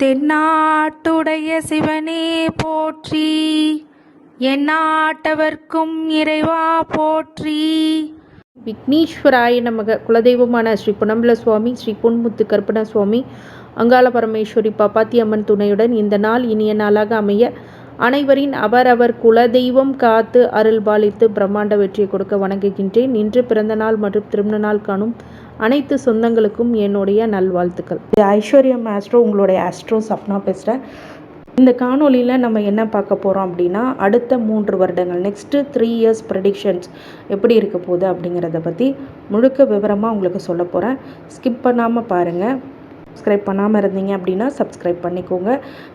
தென்னாட்டுடைய சிவனே போற்றி. எந்நாட்டவர்க்கும் இறைவா போற்றி. விக்னேஸ்வராய நமக. குலதெய்வமான ஸ்ரீ புனம்பல சுவாமி ஸ்ரீ பொன்முத்து கருப்பண சுவாமி அங்காள பரமேஸ்வரி பாப்பாத்தி அம்மன் துணையுடன் இந்த நாள் இனிய நாளாக அமைய அனைவரின் அவரவர் குலதெய்வம் காத்து அருள் பாலித்து பிரம்மாண்ட வெற்றியை கொடுக்க வணங்குகின்றேன். இன்று பிறந்த நாள் மற்றும் திருமண நாள் காணும் அனைத்து சொந்தங்களுக்கும் என்னுடைய நல்வாழ்த்துக்கள். இது ஐஸ்வர்யம் ஆஸ்ட்ரோ உங்களுடைய ஆஸ்ட்ரோ சப்னா பேசுகிறேன் இந்த காணொளியில் நம்ம என்ன பார்க்க போகிறோம் அப்படின்னா அடுத்த மூன்று வருடங்கள் நெக்ஸ்ட்டு த்ரீ இயர்ஸ் ப்ரெடிக்ஷன்ஸ் எப்படி இருக்க போகுது அப்படிங்கிறத பற்றி முழுக்க விவரமாக உங்களுக்கு சொல்ல போகிறேன் ஸ்கிப் பண்ணாமல் பாருங்கள் சப்ஸ்கிரைப் பண்ணாமல் இருந்தீங்க அப்படின்னா சப்ஸ்கிரைப் பண்ணிக்கோங்க.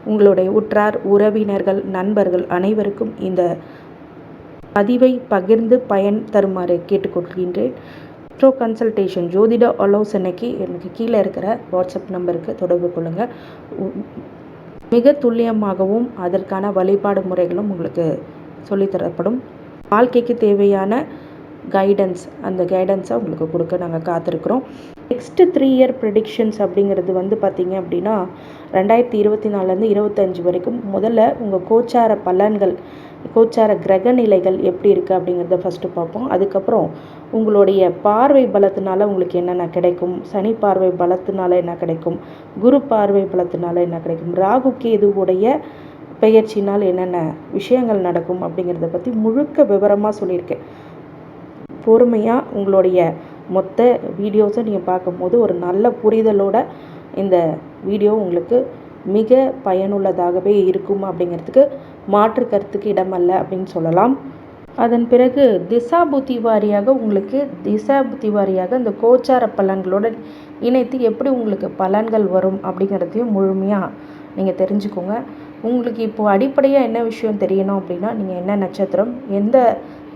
உங்களுடைய உற்றார் உறவினர்கள் நண்பர்கள் அனைவருக்கும் இந்த பதிவை பகிர்ந்து பயன் தருமாறு கேட்டுக்கொள்கின்றேன். ப்ரோ கன்சல்டேஷன் ஜோதிட ஆலோசனைக்கு எனக்கு கீழே இருக்கிற வாட்ஸ்அப் நம்பருக்கு தொடர்பு கொள்ளுங்கள் மிக துல்லியமாகவும் அதற்கான வழிபாடு முறைகளும் உங்களுக்கு சொல்லித்தரப்படும் வாழ்க்கைக்கு தேவையான கைடன்ஸ் அந்த கைடன்ஸை உங்களுக்கு கொடுக்க நாங்கள் காத்திருக்கிறோம். நெக்ஸ்ட்டு த்ரீ இயர் ப்ரெடிக்ஷன்ஸ் அப்படிங்கிறது வந்து பார்த்திங்க அப்படின்னா ரெண்டாயிரத்தி இருபத்தி நாலுலேருந்து இருபத்தஞ்சி வரைக்கும் முதல்ல உங்கள் கோச்சார பலன்கள் கோச்சார கிரக நிலைகள் எப்படி இருக்குது அப்படிங்கிறத ஃபஸ்ட்டு பார்ப்போம். அதுக்கப்புறம் உங்களுடைய பார்வை பலத்தினால உங்களுக்கு என்னென்ன கிடைக்கும்? சனி பார்வை பலத்தினால என்ன கிடைக்கும்? குரு பார்வை பலத்தினால என்ன கிடைக்கும்? ராகு கேதுவுடைய பெயர்ச்சினால் என்னென்ன விஷயங்கள் நடக்கும் அப்படிங்கிறத பற்றி முழுக்க விவரமாக சொல்லியிருக்கேன். பொறுமையாக உங்களுடைய மொத்த வீடியோஸை நீங்கள் பார்க்கும்போது ஒரு நல்ல புரிதலோட இந்த வீடியோ உங்களுக்கு மிக பயனுள்ளதாகவே இருக்கும் அப்படிங்கிறதுக்கு மாற்று கருத்துக்கு இடமல்ல அப்படின்னு சொல்லலாம். அதன் பிறகு திசா புத்தி வாரியாக உங்களுக்கு திசா புத்தி வாரியாக இந்த கோச்சார பலன்களோடு இணைத்து எப்படி உங்களுக்கு பலன்கள் வரும் அப்படிங்கிறதையும் முழுமையாக நீங்கள் தெரிஞ்சுக்கோங்க. உங்களுக்கு இப்போது அடிப்படையாக என்ன விஷயம் தெரியணும் அப்படின்னா நீங்கள் என்ன நட்சத்திரம் எந்த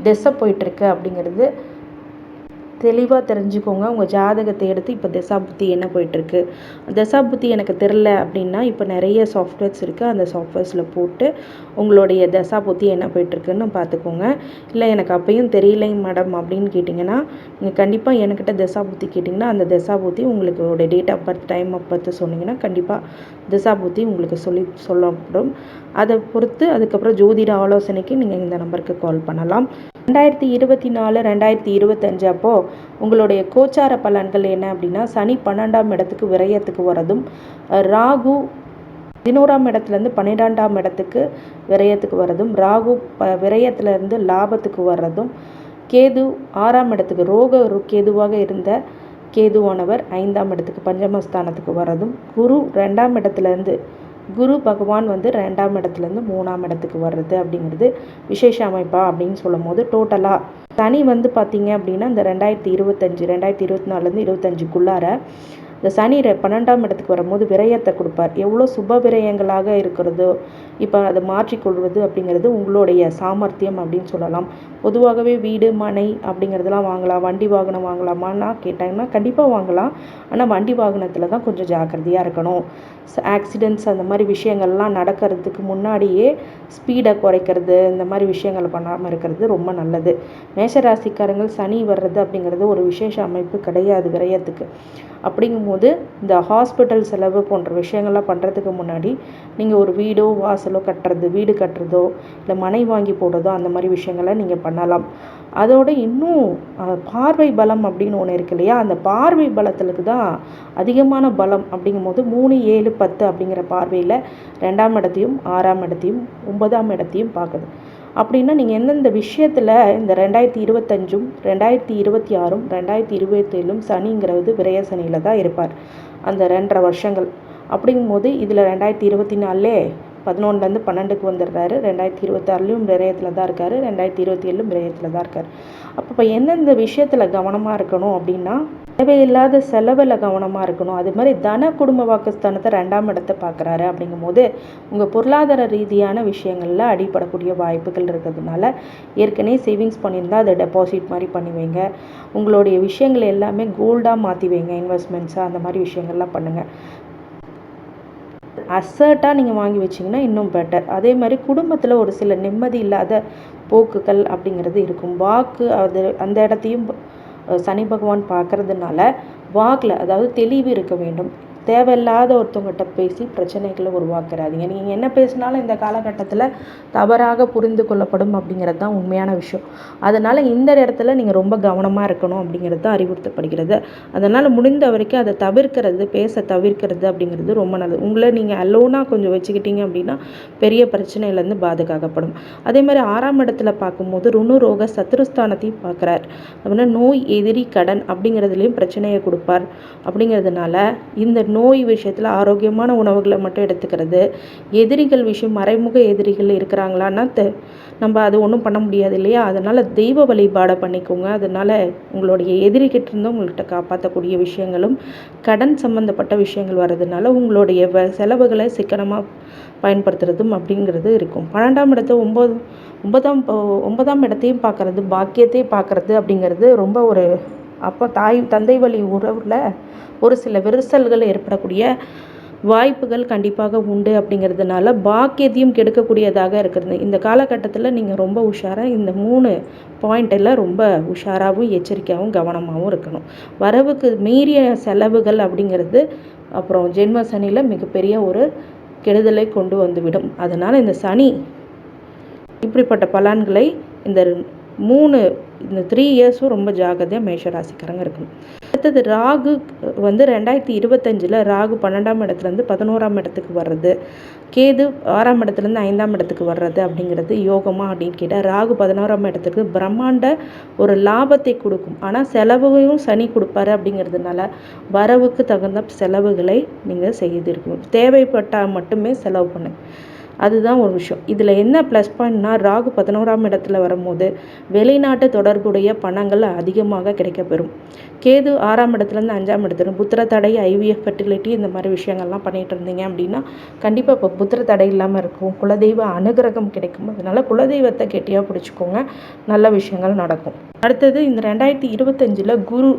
திசை போயிட்டுருக்கு அப்படிங்கிறது தெளிவாக தெரிஞ்சுக்கோங்க. உங்கள் ஜாதகத்தை எடுத்து இப்போ தசாபுத்தி என்ன போயிட்டுருக்கு. தசாபுத்தி எனக்கு தெரில அப்படின்னா இப்போ நிறைய சாஃப்ட்வேர்ஸ் இருக்குது அந்த சாஃப்ட்வேர்ஸில் போட்டு உங்களுடைய தசாபுத்தி என்ன போயிட்டுருக்குன்னு பார்த்துக்கோங்க. இல்லை எனக்கு அப்பையும் தெரியலைங்க மேடம் அப்படின்னு கேட்டிங்கன்னா நீங்கள் கண்டிப்பாக என்கிட்ட தசாபுத்தி கேட்டிங்கன்னா அந்த தசாபுத்தி உங்களுக்கு date of birth time of birth சொன்னீங்கன்னா கண்டிப்பாக தசாபுத்தி உங்களுக்கு சொல்லி சொல்லப்படும். அதை பொறுத்து அதுக்கப்புறம் ஜோதிட ஆலோசனைக்கு நீங்கள் இந்த நம்பருக்கு கால் பண்ணலாம். ரெண்டாயிரத்தி இருபத்தி நாலு ரெண்டாயிரத்தி இருபத்தஞ்சு அப்போது உங்களுடைய கோச்சார பலன்கள் என்ன அப்படின்னா சனி பன்னெண்டாம் இடத்துக்கு விரயத்துக்கு வரதும் ராகு பதினோராம் இடத்துலேருந்து பன்னிரெண்டாம் இடத்துக்கு விரயத்துக்கு வர்றதும் ராகு ப விரயத்துலேருந்து லாபத்துக்கு வர்றதும் கேது ஆறாம் இடத்துக்கு ரோக கேதுவாக இருந்த கேதுவானவர் ஐந்தாம் இடத்துக்கு பஞ்சமஸ்தானத்துக்கு வர்றதும் குரு ரெண்டாம் இடத்துலேருந்து குரு பகவான் வந்து ரெண்டாம் இடத்துலேருந்து மூணாம் இடத்துக்கு வர்றது அப்படிங்கிறது விசேஷ அமைப்பா அப்படின்னு சொல்லும் போது டோட்டலாக சனி வந்து பார்த்திங்க அப்படின்னா இந்த ரெண்டாயிரத்தி இருபத்தஞ்சி ரெண்டாயிரத்தி இருபத்தி நாலுலேருந்து இருபத்தஞ்சுக்குள்ளார இந்த சனி பன்னெண்டாம் இடத்துக்கு வரும்போது விரயத்தை கொடுப்பார். எவ்வளோ சுப விரயங்களாக இருக்கிறதோ இப்போ அதை மாற்றிக்கொள்வது அப்படிங்கிறது உங்களுடைய சாமர்த்தியம் அப்படின்னு சொல்லலாம். பொதுவாகவே வீடு மனை அப்படிங்கிறதெல்லாம் வாங்கலாம். வண்டி வாகனம் வாங்கலாமான்னா கேட்டாங்கன்னா கண்டிப்பாக வாங்கலாம். ஆனால் வண்டி வாகனத்தில் தான் கொஞ்சம் ஜாக்கிரதையாக இருக்கணும். ஆக்சிடென்ட்ஸ் அந்த மாதிரி விஷயங்கள்லாம் நடக்கிறதுக்கு முன்னாடியே ஸ்பீடை குறைக்கிறது இந்த மாதிரி விஷயங்களை பண்ணாமல் இருக்கிறது ரொம்ப நல்லது. மேஷராசிக்காரங்கள் சனி வர்றது அப்படிங்கிறது ஒரு விசேஷ அமைப்பு கிடையாது விரயத்துக்கு. போது இந்த ஹாஸ்பிட்டல் செலவு போன்ற விஷயங்கள்லாம் பண்ணுறதுக்கு முன்னாடி நீங்கள் ஒரு வீடோ வாசலோ கட்டுறது வீடு கட்டுறதோ இல்லை மனை வாங்கி போடுறதோ அந்த மாதிரி விஷயங்களை நீங்கள் பண்ணலாம். அதோட இன்னும் பார்வை பலம் அப்படின்னு ஒன்று இருக்கு இல்லையா? அந்த பார்வை பலத்திலுக்கு தான் அதிகமான பலம் அப்படிங்கும்போது மூணு ஏழு பத்து அப்படிங்கிற பார்வையில் ரெண்டாம் இடத்தையும் ஆறாம் இடத்தையும் ஒன்பதாம் இடத்தையும் பார்க்குது. அப்படின்னா நீங்கள் எந்தெந்த விஷயத்தில் இந்த ரெண்டாயிரத்தி இருபத்தஞ்சும் ரெண்டாயிரத்தி இருபத்தி ஆறும் ரெண்டாயிரத்தி இருபத்தேழும் சனிங்கிறது விரய சனியில் தான் இருப்பார். அந்த ரெண்டரை வருஷங்கள். அப்படிங்கும்போது இதில் ரெண்டாயிரத்தி இருபத்தி நாலுலே பதினொன்றுலேருந்து பன்னெண்டுக்கு வந்துடுறாரு. ரெண்டாயிரத்தி இருபத்தாறுலையும் பிரயத்தில் தான் இருக்கார். ரெண்டாயிரத்தி இருபத்தி ஏழும் பிரேயத்தில் தான் இருக்கார். அப்போ இப்போ எந்தெந்த விஷயத்தில் கவனமாக இருக்கணும் அப்படின்னா தேவையில்லாத செலவில் கவனமாக இருக்கணும். அது மாதிரி தன குடும்ப வாக்குஸ்தானத்தை ரெண்டாம் இடத்தை பார்க்குறாரு அப்படிங்கும்போது உங்கள் பொருளாதார ரீதியான விஷயங்களில் அடிப்படக்கூடிய வாய்ப்புகள் இருக்கிறதுனால ஏற்கனவே சேவிங்ஸ் பண்ணியிருந்தால் அதை டெபாசிட் மாதிரி பண்ணி வைங்க. உங்களுடைய விஷயங்கள் எல்லாமே கோல்டாக மாற்றி வைங்க. இன்வெஸ்ட்மெண்ட்ஸாக அந்த மாதிரி விஷயங்கள்லாம் பண்ணுங்கள் அசர்ட்டாக நீங்கள் வாங்கி வச்சிங்கன்னா இன்னும் பெட்டர் அதே மாதிரி குடும்பத்தில் ஒரு சில நிம்மதி இல்லாத போக்குகள் அப்படிங்கிறது இருக்கும். வாக்கு அது அந்த இடத்தையும் சனி பகவான் பார்க்கறதுனால வாக்கில் அதாவது தெளிவு இருக்க வேண்டும். தேவையில்லாத ஒருத்தவங்ககிட்ட பேசி பிரச்சனைகளை உருவாக்கிறாதீங்க. நீங்கள் என்ன பேசினாலும் இந்த காலகட்டத்தில் தவறாக புரிந்து கொள்ளப்படும் அப்படிங்கிறது தான் உண்மையான விஷயம். அதனால் இந்த இடத்துல நீங்கள் ரொம்ப கவனமாக இருக்கணும் அப்படிங்கிறது தான் அறிவுறுத்தப்படுகிறது. அதனால் முடிந்த வரைக்கும் அதை தவிர்க்கிறது பேச தவிர்க்கிறது அப்படிங்கிறது ரொம்ப நல்லது. உங்களை நீங்கள் அலோனாக கொஞ்சம் வச்சுக்கிட்டீங்க அப்படின்னா பெரிய பிரச்சனையிலேருந்து பாதுகாக்கப்படும். அதே மாதிரி ஆறாம் இடத்துல பார்க்கும்போது ருணுரோக சத்துருஸ்தானத்தையும் பார்க்குறார். அப்படின்னா நோய் எதிரி கடன் அப்படிங்கிறதுலையும் பிரச்சனையை கொடுப்பார். அப்படிங்கிறதுனால இந்த நோய் நோய் விஷயத்தில் ஆரோக்கியமான உணவுகளை மட்டும் எடுத்துக்கிறது. எதிரிகள் விஷயம் மறைமுக எதிரிகள் இருக்கிறாங்களான்னா தெ நம்ம அது ஒன்றும் பண்ண முடியாது இல்லையா? அதனால் தெய்வ வழிபாடை பண்ணிக்கோங்க. அதனால் உங்களுடைய எதிரிகிட்ட இருந்து உங்கள்கிட்ட காப்பாற்றக்கூடிய விஷயங்களும் கடன் சம்மந்தப்பட்ட விஷயங்கள் வர்றதுனால உங்களுடைய வ செலவுகளை சிக்கனமாக பயன்படுத்துறதும் அப்படிங்கிறது இருக்கும். பன்னெண்டாம் இடத்த ஒம்பது ஒன்பதாம் ஒன்பதாம் இடத்தையும் பார்க்கறது பாக்கியத்தையும் பார்க்குறது அப்படிங்கிறது ரொம்ப ஒரு அப்போ தாய் தந்தை வழி உறவில் ஒரு சில விரிசல்கள் ஏற்படக்கூடிய வாய்ப்புகள் கண்டிப்பாக உண்டு அப்படிங்கிறதுனால பாக்கியத்தையும் கெடுக்கக்கூடியதாக இருக்கிறது இந்த காலகட்டத்தில் நீங்கள் ரொம்ப உஷாராக இந்த மூணு பாயிண்டில் ரொம்ப உஷாராகவும் எச்சரிக்கையாகவும் கவனமாகவும் இருக்கணும். வரவுக்கு மீறிய செலவுகள் அப்படிங்கிறது அப்புறம் ஜென்ம சனியில் மிகப்பெரிய ஒரு கெடுதலை கொண்டு வந்துவிடும். அதனால் இந்த சனி இப்படிப்பட்ட பலன்களை இந்த மூணு இந்த த்ரீ இயர்ஸும் ரொம்ப ஜாக்கிரதையாக மேஷராசிக்காரங்க இருக்கணும். அடுத்தது ராகு வந்து ரெண்டாயிரத்தி இருபத்தஞ்சில் ராகு பன்னெண்டாம் இடத்துலேருந்து பதினோராம் இடத்துக்கு வர்றது. கேது ஆறாம் இடத்துலேருந்து ஐந்தாம் இடத்துக்கு வர்றது அப்படிங்கிறது யோகமா அப்படின்னு கேட்டால் ராகு பதினோராம் இடத்துக்கு பிரம்மாண்ட ஒரு லாபத்தை கொடுக்கும். ஆனால் செலவையும் சனி கொடுப்பாரு அப்படிங்கிறதுனால வரவுக்கு தகுந்த செலவுகளை நீங்கள் செய்திருக்கணும். தேவைப்பட்டால் மட்டுமே செலவு பண்ணுங்கள் அதுதான் ஒரு விஷயம். இதில் என்ன ப்ளஸ் பாயிண்ட்னா ராகு பதினோராம் இடத்துல வரும்போது வெளிநாட்டு தொடர்புடைய பணங்கள் அதிகமாக கிடைக்கப்பெறும். கேது ஆறாம் இடத்துலேருந்து அஞ்சாம் இடத்துல புத்திர தடை ஐவிஎஃப் ஃபெர்டிலிட்டி இந்த மாதிரி விஷயங்கள்லாம் பண்ணிகிட்டு இருந்தீங்க அப்படின்னா கண்டிப்பாக இப்போ புத்திர தடை இல்லாமல் இருக்கும். குலதெய்வ அனுகிரகம் கிடைக்கும். அதனால குலதெய்வத்தை கெட்டியாக பிடிச்சிக்கோங்க. நல்ல விஷயங்கள் நடக்கும். அடுத்தது இந்த ரெண்டாயிரத்தி இருபத்தஞ்சில் குரு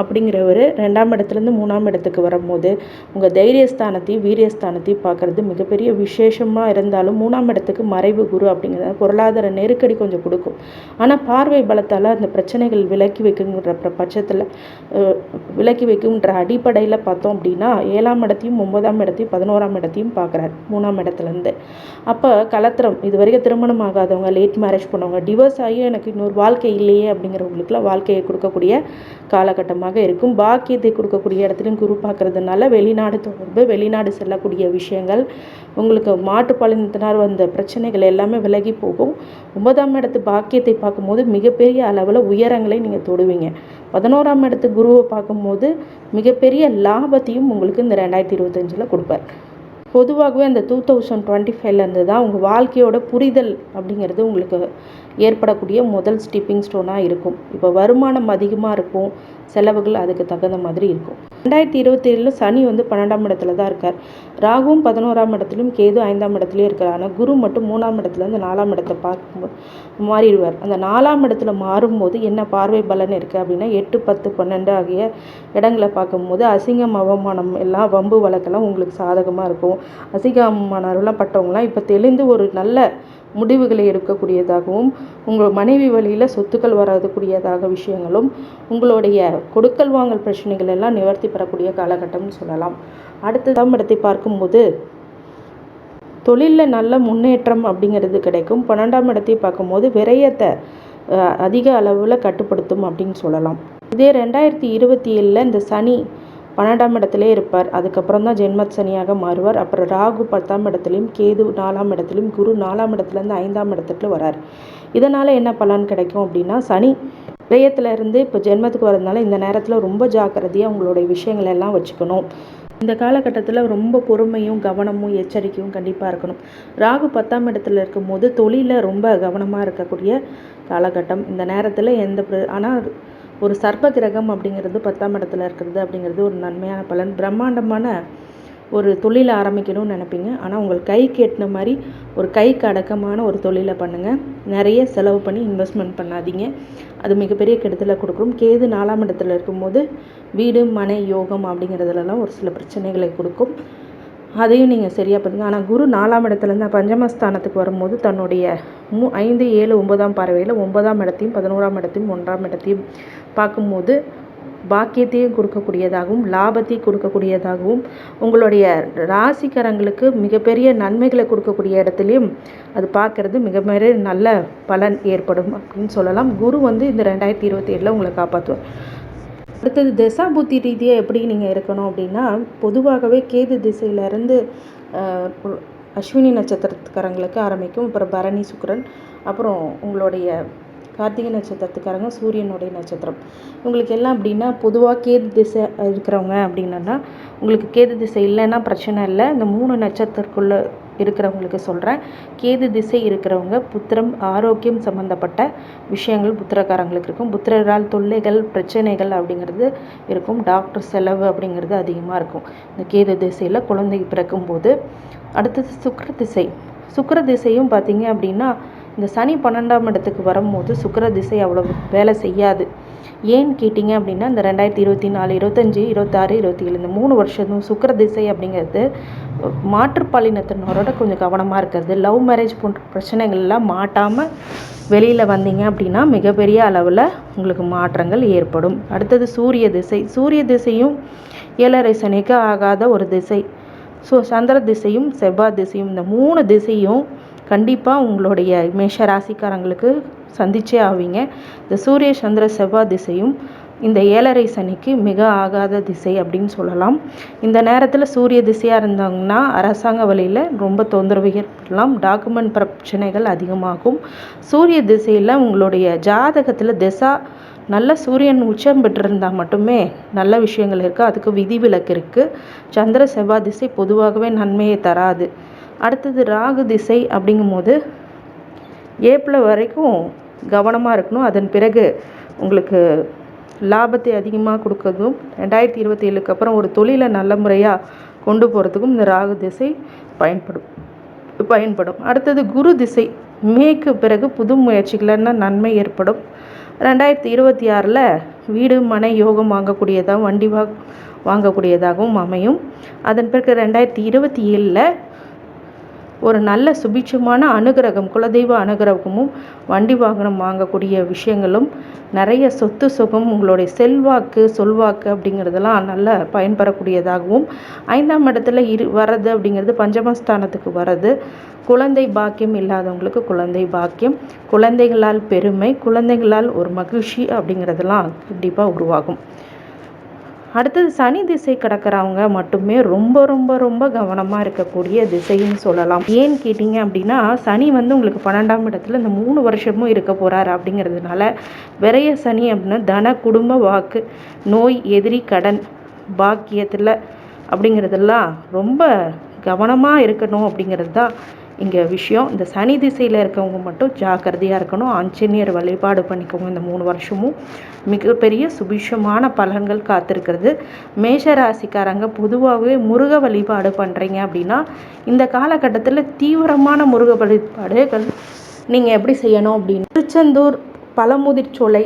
அப்படிங்கிறவர் ரெண்டாம் இடத்துலேருந்து மூணாம் இடத்துக்கு வரும்போது உங்கள் தைரியஸ்தானத்தையும் வீரியஸ்தானத்தையும் பார்க்குறது மிகப்பெரிய விசேஷமாக இருந்தாலும் மூணாம் இடத்துக்கு மறைவு குரு அப்படிங்கிறது பொருளாதார நெருக்கடி கொஞ்சம் கொடுக்கும். ஆனால் பார்வை பலத்தால் அந்த பிரச்சனைகள் விலக்கி வைக்குங்கிற பட்சத்தில் விலக்கி வைக்குங்கிற அடிப்படையில் பார்த்தோம் அப்படின்னா ஏழாம் இடத்தையும் ஒன்பதாம் இடத்தையும் பதினோராம் இடத்தையும் பார்க்குறாரு மூணாம் இடத்துலேருந்து. அப்போ கலத்திரம் இது வரைக்கும் திருமணம் ஆகாதவங்க லேட் மேரேஜ் பண்ணவங்க டிவோர்ஸ் ஆகி எனக்கு இன்னொரு வாழ்க்கை இல்லையே அப்படிங்கிறவங்களுக்குலாம் வாழ்க்கையை கொடுக்கக்கூடிய காலகட்டமாக இருக்கும். பாக்கியத்தை கொடுக்கக்கூடிய இடத்துலையும் குரு பார்க்கறதுனால வெளிநாடு தொடர்பு வெளிநாடு செல்லக்கூடிய விஷயங்கள் உங்களுக்கு மாட்டுப்பாலினத்தினால் வந்த பிரச்சனைகள் எல்லாமே விலகி போகும். ஒன்பதாம் இடத்து பாக்கியத்தை பார்க்கும்போது மிகப்பெரிய அளவில் உயரங்களை நீங்கள் தொடுவீங்க. பதினோராம் இடத்து குருவை பார்க்கும்போது மிகப்பெரிய லாபத்தையும் உங்களுக்கு இந்த ரெண்டாயிரத்தி இருபத்தஞ்சில் கொடுப்பார். பொதுவாகவே அந்த டூ தௌசண்ட் டுவெண்ட்டி ஃபைவ்லேருந்து தான் உங்கள் வாழ்க்கையோட புரிதல் அப்படிங்கிறது உங்களுக்கு ஏற்படக்கூடிய முதல் ஸ்டிப்பிங் ஸ்டோனாக இருக்கும். இப்போ வருமானம் அதிகமாக இருக்கும் செலவுகள் அதுக்கு தகுந்த மாதிரி இருக்கும். ரெண்டாயிரத்தி இருபத்தி ஏழில் சனி வந்து பன்னெண்டாம் இடத்துல தான் இருக்கார். ராகுவும் பதினோராம் இடத்துலையும் கேது ஐந்தாம் இடத்துலையும் இருக்கிறார். ஆனால் குரு மட்டும் மூணாம் இடத்துல வந்து நாலாம் இடத்தை பார்க்கும்போது மாறிடுவார். அந்த நாலாம் இடத்துல மாறும்போது என்ன பார்வை பலன் இருக்குது அப்படின்னா எட்டு பத்து பன்னெண்டு ஆகிய இடங்களை பார்க்கும்போது அசிங்கம் அவமானம் எல்லாம் வம்பு வழக்கெல்லாம் உங்களுக்கு சாதகமாக இருக்கும். அசிங்க அவமானம்லாம் பட்டவங்களாம் இப்போ தெளிந்து ஒரு நல்ல முடிவுகளை எடுக்கக்கூடியதாகவும் உங்கள் மனைவி வழியில் சொத்துக்கள் வரக்கூடியதாக விஷயங்களும் உங்களுடைய கொடுக்கல் வாங்கல் பிரச்சனைகள் எல்லாம் நிவர்த்தி பெறக்கூடிய காலகட்டம்னு சொல்லலாம். அடுத்ததாம் இடத்தை பார்க்கும்போது தொழிலில் நல்ல முன்னேற்றம் அப்படிங்கிறது கிடைக்கும். பன்னெண்டாம் இடத்தை பார்க்கும்போது விரயத்தை அதிக அளவில் கட்டுப்படுத்தும் அப்படின்னு சொல்லலாம். இதே ரெண்டாயிரத்தி இருபத்தி ஏழில் இந்த சனி பன்னெண்டாம் இடத்திலே இருப்பார். அதுக்கப்புறம் தான் ஜென்மத் சனியாக மாறுவார். அப்புறம் ராகு பத்தாம் இடத்துலையும் கேது நாலாம் இடத்துலையும் குரு நாலாம் இடத்துலேருந்து ஐந்தாம் இடத்துக்கு வரார். இதனால் என்ன பலன் கிடைக்கும் அப்படின்னா சனி விரயத்துல இருந்து இப்போ ஜென்மத்துக்கு வரதுனால இந்த நேரத்தில் ரொம்ப ஜாக்கிரதையாக உங்களுடைய விஷயங்கள் எல்லாம் வச்சுக்கணும். இந்த காலகட்டத்தில் ரொம்ப பொறுமையும் கவனமும் எச்சரிக்கையும் கண்டிப்பாக இருக்கணும். ராகு பத்தாம் இடத்துல இருக்கும்போது தொழிலில் ரொம்ப கவனமாக இருக்கக்கூடிய காலகட்டம். இந்த நேரத்தில் எந்த ஆனால் ஒரு சர்ப்ப கிரகம் அப்படிங்கிறது பத்தாம் இடத்துல இருக்கிறது அப்படிங்கிறது ஒரு நன்மையான பலன். பிரம்மாண்டமான ஒரு தொழிலை ஆரம்பிக்கணும்னு நினைப்பீங்க. ஆனால் உங்கள் கைக்கு எட்டின மாதிரி ஒரு கைக்கு அடக்கமான ஒரு தொழிலை பண்ணுங்கள் நிறைய செலவு பண்ணி இன்வெஸ்ட்மெண்ட் பண்ணாதீங்க. அது மிகப்பெரிய கெடுதலை கொடுக்கும். கேது நாலாம் இடத்துல இருக்கும்போது வீடு மனை யோகம் அப்படிங்கிறதுலலாம் ஒரு சில பிரச்சனைகளை கொடுக்கும். அதையும் நீங்கள் சரியாக பண்ணுங்க. ஆனால் குரு நாலாம் இடத்துலேருந்து பஞ்சமஸ்தானத்துக்கு வரும்போது தன்னுடைய மூ ஐந்து ஏழு ஒன்பதாம் பார்வையில் ஒன்பதாம் இடத்தையும் பதினோராம் இடத்தையும் ஒன்றாம் இடத்தையும் பார்க்கும்போது பாக்கியத்தையும் கொடுக்கக்கூடியதாகவும் லாபத்தையும் கொடுக்கக்கூடியதாகவும் உங்களுடைய ராசிக்காரங்களுக்கு மிகப்பெரிய நன்மைகளை கொடுக்கக்கூடிய இடத்துலையும் அது பார்க்குறது மிக நல்ல பலன் ஏற்படும் அப்படின்னு சொல்லலாம். குரு வந்து இந்த ரெண்டாயிரத்தி இருபத்தி ஏழில் உங்களை காப்பாற்றுவார் அடுத்தது திசா புத்தி ரீதியாக எப்படி நீங்கள் இருக்கணும் அப்படின்னா பொதுவாகவே கேது திசையிலேருந்து அஸ்வினி நட்சத்திரத்துக்காரங்களுக்கு ஆரம்பிக்கும். அப்புறம் பரணி சுக்கிரன் அப்புறம் உங்களுடைய கார்த்திகை நட்சத்திரத்துக்காரங்க சூரியனுடைய நட்சத்திரம். உங்களுக்கு எல்லாம் அப்படின்னா பொதுவாக கேது திசை இருக்கிறவங்க அப்படின்னா உங்களுக்கு கேது திசை இல்லைன்னா பிரச்சனை இல்லை. இந்த மூணு நட்சத்திரக்குள்ளே இருக்கிறவங்களுக்கு சொல்கிறேன் கேது திசை இருக்கிறவங்க புத்திரம் ஆரோக்கியம் சம்மந்தப்பட்ட விஷயங்கள் புத்திரக்காரங்களுக்கு இருக்கும். புத்திரரால் தொல்லைகள் பிரச்சனைகள் அப்படிங்கிறது இருக்கும். டாக்டர் செலவு அப்படிங்கிறது அதிகமாக இருக்கும். இந்த கேது திசையில் குழந்தை பிறக்கும்போது. அடுத்தது சுக்கர திசை. சுக்கர திசையும் பார்த்தீங்க அப்படின்னா இந்த சனி பன்னெண்டாம் இடத்துக்கு வரும்போது சுக்கர திசை அவ்வளோ வேலை செய்யாது. ஏன் கேட்டிங்க அப்படின்னா இந்த ரெண்டாயிரத்தி இருபத்தி நாலு இருபத்தஞ்சி இருபத்தாறு இருபத்தி ஏழு இந்த மூணு வருஷத்தும் சுக்கர திசை அப்படிங்கிறது மாற்றுப்பாலினத்தினரோட கொஞ்சம் கவனமாக இருக்கிறது. லவ் மேரேஜ் போன்ற பிரச்சனைகள்லாம் மாட்டாமல் வெளியில் வந்தீங்க அப்படின்னா மிகப்பெரிய அளவில் உங்களுக்கு மாற்றங்கள் ஏற்படும். அடுத்தது சூரிய திசை. சூரிய திசையும் ஏழரை சனிக்கு ஆகாத ஒரு திசை. ஸோ சந்திர திசையும் செவ்வாய் திசையும் இந்த மூணு திசையும் கண்டிப்பாக உங்களுடைய மேஷ ராசிக்காரங்களுக்கு சந்திச்சே ஆவீங்க. இந்த சூரிய சந்திர செவ்வாய் திசையும் இந்த ஏழரை சனிக்கு மிக ஆகாத திசை அப்படின்னு சொல்லலாம். இந்த நேரத்தில் சூரிய திசையாக இருந்தாங்கன்னா அரசாங்க வழியில் ரொம்ப தொந்தரவு ஏற்படலாம். டாக்குமெண்ட் பிரச்சனைகள் அதிகமாகும். சூரிய திசையில் உங்களுடைய ஜாதகத்தில் திசா நல்ல சூரியன் உச்சம் பெற்றிருந்தால் மட்டுமே நல்ல விஷயங்கள் இருக்குது அதுக்கு விதிவிலக்கு இருக்குது சந்திர செவ்வாய் திசை பொதுவாகவே நன்மையை தராது. அடுத்தது ராகு திசை அப்படிங்கும்போது ஏப்ரல் வரைக்கும் கவனமாக இருக்கணும். அதன் பிறகு உங்களுக்கு லாபத்தை அதிகமாக கொடுக்கறதும் ரெண்டாயிரத்தி இருபத்தி ஏழுக்கு அப்புறம் ஒரு தொழிலை நல்ல முறையாக கொண்டு போகிறதுக்கும் இந்த ராகு திசை பயன்படும் பயன்படும். அடுத்தது குரு திசை. மேற்கு பிறகு புது முயற்சிகள்னா நன்மை ஏற்படும். ரெண்டாயிரத்தி இருபத்தி ஆறில் வீடு மனை யோகம் வாங்கக்கூடியதாகவும் வண்டி வா வாங்கக்கூடியதாகவும் அமையும். அதன் பிறகு ரெண்டாயிரத்தி இருபத்தி ஏழில் ஒரு நல்ல சுபிட்சமான அனுகிரகம் குலதெய்வ அனுகிரகமும் வண்டி வாகனம் வாங்கக்கூடிய விஷயங்களும் நிறைய சொத்து சுகம் உங்களுடைய செல்வாக்கு சொல்வாக்கு அப்படிங்கிறதெல்லாம் நல்ல பயன்பெறக்கூடியதாகவும் ஐந்தாம் இடத்துல இரு வர்றது அப்படிங்கிறது பஞ்சமஸ்தானத்துக்கு வர்றது. குழந்தை பாக்கியம் இல்லாதவங்களுக்கு குழந்தை பாக்கியம். குழந்தைகளால் பெருமை குழந்தைகளால் ஒரு மகிழ்ச்சி அப்படிங்கிறதெல்லாம் கண்டிப்பாக உருவாகும். அடுத்தது சனி திசை கிடக்கிறவங்க மட்டுமே ரொம்ப ரொம்ப ரொம்ப கவனமாக இருக்கக்கூடிய திசைன்னு சொல்லலாம். ஏன்னு கேட்டிங்க அப்படின்னா சனி வந்து உங்களுக்கு பன்னெண்டாம் இடத்துல இந்த மூணு வருஷமும் இருக்க போகிறாரு அப்படிங்கிறதுனால விரைய சனி அப்படின்னா தன குடும்ப வாக்கு நோய் எதிரி கடன் பாக்கியத்தில் அப்படிங்கிறதெல்லாம் ரொம்ப கவனமாக இருக்கணும் அப்படிங்கிறது தான் இங்கே விஷயம். இந்த சனி திசையில் இருக்கவங்க மட்டும் ஜாக்கிரதையாக இருக்கணும். ஆஞ்சநேயர் வழிபாடு பண்ணிக்கோங்க இந்த மூணு வருஷமும். மிகப்பெரிய சுபிஷமான பலன்கள் காத்திருக்கிறது. மேஷ ராசிக்காரங்க பொதுவாகவே முருக வழிபாடு பண்ணுறீங்க அப்படின்னா இந்த காலகட்டத்தில் தீவிரமான முருக வழிபாடுகள் நீங்கள் எப்படி செய்யணும் அப்படின்னு. திருச்செந்தூர் பழமுதிர்ச்சோலை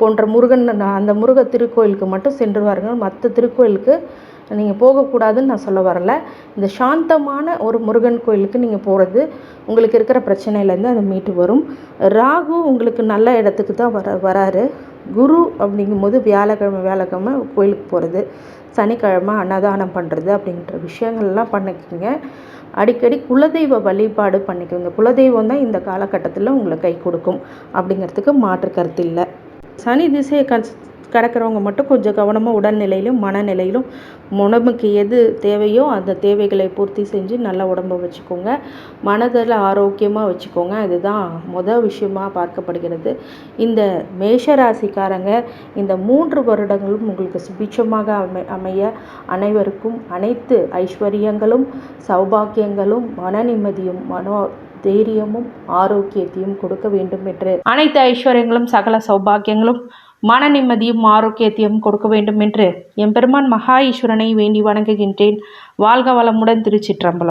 போன்ற முருகன் அந்த முருக திருக்கோயிலுக்கு மட்டும் சென்று வாருங்கள். மற்ற திருக்கோயிலுக்கு நீங்கள் போகக்கூடாதுன்னு நான் சொல்ல வரல. இந்த சாந்தமான ஒரு முருகன் கோயிலுக்கு நீங்கள் போகிறது உங்களுக்கு இருக்கிற பிரச்சனையிலேருந்து அதை மீட்டு வரும். ராகு உங்களுக்கு நல்ல இடத்துக்கு தான் வர வராரு. குரு அப்படிங்கும்போது வியாழக்கிழமை வியாழக்கிழமை கோயிலுக்கு போகிறது சனிக்கிழமை அன்னதானம் பண்ணுறது அப்படின்ற விஷயங்கள்லாம் பண்ணிக்கோங்க. அடிக்கடி குலதெய்வ வழிபாடு பண்ணிக்கோங்க. குலதெய்வம் தான் இந்த காலகட்டத்தில் உங்களை கை கொடுக்கும் அப்படிங்கிறதுக்கு மாற்று கருத்து இல்லை. சனி திசையை கன்ஸ் கிடக்கிறவங்க மட்டும் கொஞ்சம் கவனமாக உடல்நிலையிலும் மனநிலையிலும் உடம்புக்கு எது தேவையோ அந்த தேவைகளை பூர்த்தி செஞ்சு நல்ல உடம்பை வச்சுக்கோங்க. மனதில் ஆரோக்கியமாக வச்சுக்கோங்க. இதுதான் முதல் விஷயமாக பார்க்கப்படுகிறது. இந்த மேஷராசிக்காரங்க இந்த மூன்று வருடங்களும் உங்களுக்கு சுபிட்சமாக அமை அமைய அனைவருக்கும் அனைத்து ஐஸ்வர்யங்களும் சௌபாக்கியங்களும் மன நிம்மதியும் மனோ தைரியமும் ஆரோக்கியத்தையும் கொடுக்க வேண்டும் என்று. அனைத்து ஐஸ்வர்யங்களும் சகல சௌபாக்கியங்களும் மன நிம்மதியும் ஆரோக்கியத்தையும் கொடுக்க வேண்டும் என்று எம்பெருமான் மகா ஈஸ்வரனை வேண்டி வணங்குகின்றேன். வாழ்க வளமுடன் திருச்சிற்றம்பலம்.